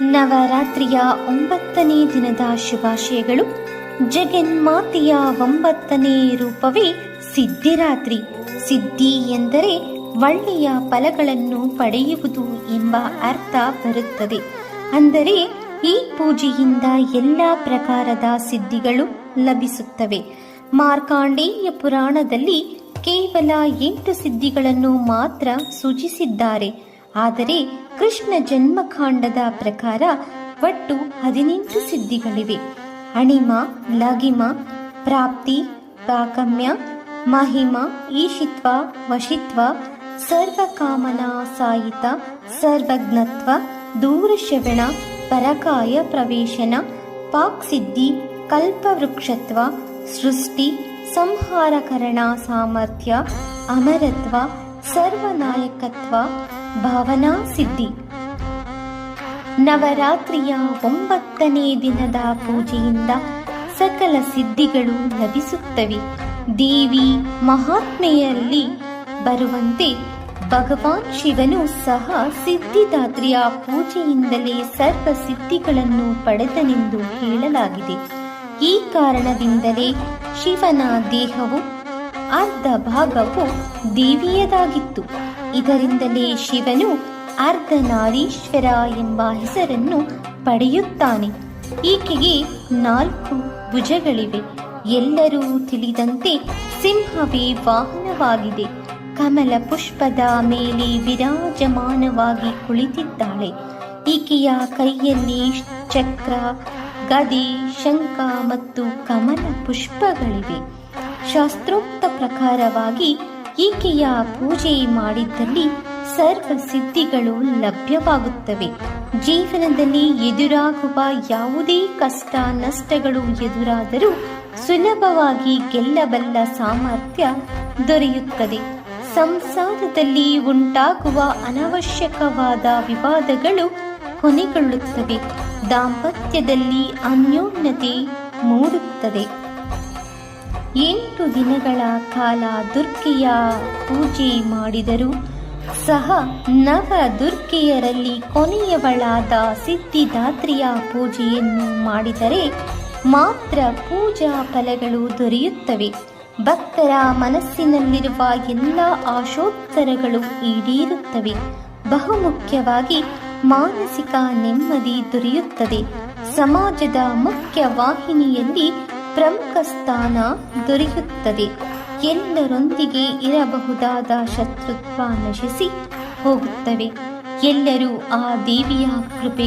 ನವರಾತ್ರಿಯ ಒಂಬತ್ತನೇ ದಿನದ ಶುಭಾಶಯಗಳು. ಜಗನ್ಮಾತೆಯ ಒಂಬತ್ತನೇ ರೂಪವೇ ಸಿದ್ಧಿರಾತ್ರಿ. ಸಿದ್ಧಿ ಎಂದರೆ ಒಳ್ಳೆಯ ಫಲಗಳನ್ನು ಪಡೆಯುವುದು ಎಂಬ ಅರ್ಥ ಬರುತ್ತದೆ. ಅಂದರೆ ಈ ಪೂಜೆಯಿಂದ ಎಲ್ಲ ಪ್ರಕಾರದ ಸಿದ್ಧಿಗಳು ಲಭಿಸುತ್ತವೆ. ಮಾರ್ಕಾಂಡೇಯ ಪುರಾಣದಲ್ಲಿ ಕೇವಲ ಎಂಟು ಸಿದ್ಧಿಗಳನ್ನು ಮಾತ್ರ ಸೂಚಿಸಿದ್ದಾರೆ. ಆದರೆ ಕೃಷ್ಣ ಜನ್ಮಕಾಂಡದ ಪ್ರಕಾರ ಒಟ್ಟು ಹದಿನೆಂಟು ಸಿದ್ಧಿಗಳಿವೆ. ಅಣಿಮ, ಲಗಿಮ, ಪ್ರಾಪ್ತಿ ಪ್ರಾಕಮ್ಯ ಮಹಿಮ, ಈಶಿತ್ವ, ವಶಿತ್ವ, ಸರ್ವಕಾಮನಾ ಸಾಯಿತ, ಸರ್ವಜ್ಞತ್ವ ದೂರಶ್ರವಣ ಪರಕಾಯ ಪ್ರವೇಶನ ಪಾಕ್ಸಿದ್ಧಿ ಕಲ್ಪವೃಕ್ಷತ್ವ ಸೃಷ್ಟಿ, ಸಂಹಾರಕರಣ ಸಾಮರ್ಥ್ಯ, ಅಮರತ್ವ, ಸರ್ವನಾಯಕತ್ವ ಭಾವನಾ ಸಿದ್ಧಿ. ನವರಾತ್ರಿಯ ಒಂಬತ್ತನೇ ದಿನದ ಪೂಜೆಯಿಂದ ಸಕಲ ಸಿದ್ಧಿಗಳು ಲಭಿಸುತ್ತವೆ. ದೇವಿ ಮಹಾತ್ಮೆಯಲ್ಲಿ ಬರುವಂತೆ ಭಗವಾನ್ ಶಿವನು ಸಹ ಸಿದ್ಧಿದಾತ್ರಿಯ ಪೂಜೆಯಿಂದಲೇ ಸರ್ವ ಸಿದ್ಧಿಗಳನ್ನು ಪಡೆದನೆಂದು ಹೇಳಲಾಗಿದೆ. ಈ ಕಾರಣದಿಂದಲೇ ಶಿವನ ದೇಹವು ಅರ್ಧ ಭಾಗವು ದೇವಿಯದಾಗಿತ್ತು. ಇದರಿಂದಲೇ ಶಿವನು ಅರ್ಧನಾರೀಶ್ವರ ಎಂಬ ಹೆಸರನ್ನು ಪಡೆಯುತ್ತಾನೆ. ಈಕೆಗೆ ನಾಲ್ಕು ಭುಜಗಳಿವೆ. ಎಲ್ಲರೂ ತಿಳಿದಂತೆ ಸಿಂಹವೇ ವಾಹನವಾಗಿದೆ. ಕಮಲ ಪುಷ್ಪದ ಮೇಲೆ ವಿರಾಜಮಾನವಾಗಿ ಕುಳಿತಿದ್ದಾಳೆ. ಈಕೆಯ ಕೈಯಲ್ಲಿ ಚಕ್ರ, ಗದಿ, ಶಂಖ ಮತ್ತು ಕಮಲ ಪುಷ್ಪಗಳಿವೆ. ಶಾಸ್ತ್ರೋಕ್ತ ಪ್ರಕಾರವಾಗಿ ಈಕೆಯ ಪೂಜೆ ಮಾಡಿದ್ದಲ್ಲಿ ಸರ್ವ ಸಿದ್ಧಿಗಳು ಲಭ್ಯವಾಗುತ್ತವೆ. ಜೀವನದಲ್ಲಿ ಎದುರಾಗುವ ಯಾವುದೇ ಕಷ್ಟ ನಷ್ಟಗಳು ಎದುರಾದರೂ ಸುಲಭವಾಗಿ ಗೆಲ್ಲಬಲ್ಲ ಸಾಮರ್ಥ್ಯ ದೊರೆಯುತ್ತದೆ. ಸಂಸಾರದಲ್ಲಿ ಉಂಟಾಗುವ ಅನವಶ್ಯಕವಾದ ವಿವಾದಗಳು ಕೊನೆಗೊಳ್ಳುತ್ತವೆ. ದಾಂಪತ್ಯದಲ್ಲಿ ಅನ್ಯೋನ್ಯತೆ ಮೂಡುತ್ತದೆ. ಎಂಟು ದಿನಗಳ ಕಾಲ ದುರ್ಗಿಯ ಪೂಜೆ ಮಾಡಿದರೂ. ಸಹ ನವ ದುರ್ಗಿಯರಲ್ಲಿ ಕೊನೆಯವಳಾದ ಸಿದ್ಧಿದಾತ್ರಿಯ ಪೂಜೆಯನ್ನು ಮಾಡಿದರೆ ಮಾತ್ರ ಪೂಜಾ ಫಲಗಳು ದೊರೆಯುತ್ತವೆ. ಭಕ್ತರ ಮನಸ್ಸಿನಲ್ಲಿರುವ ಎಲ್ಲ ಆಶೋತ್ತರಗಳು ಈಡೇರುತ್ತವೆ. ಬಹುಮುಖ್ಯವಾಗಿ ಮಾನಸಿಕ ನೆಮ್ಮದಿ ದೊರೆಯುತ್ತದೆ. ಸಮಾಜದ ಮುಖ್ಯ ವಾಹಿನಿಯಲ್ಲಿ ಪ್ರಮುಖ ಸ್ಥಾನ ದೊರೆಯುತ್ತದೆ ಎಲ್ಲರೊಂದಿಗೆ ಇರಬಹುದಾದ ಶತ್ರುತ್ವ ನಶಿಸಿ ಹೋಗುತ್ತವೆ. ಎಲ್ಲರೂ ಆ ದೇವಿಯ ಕೃಪೆ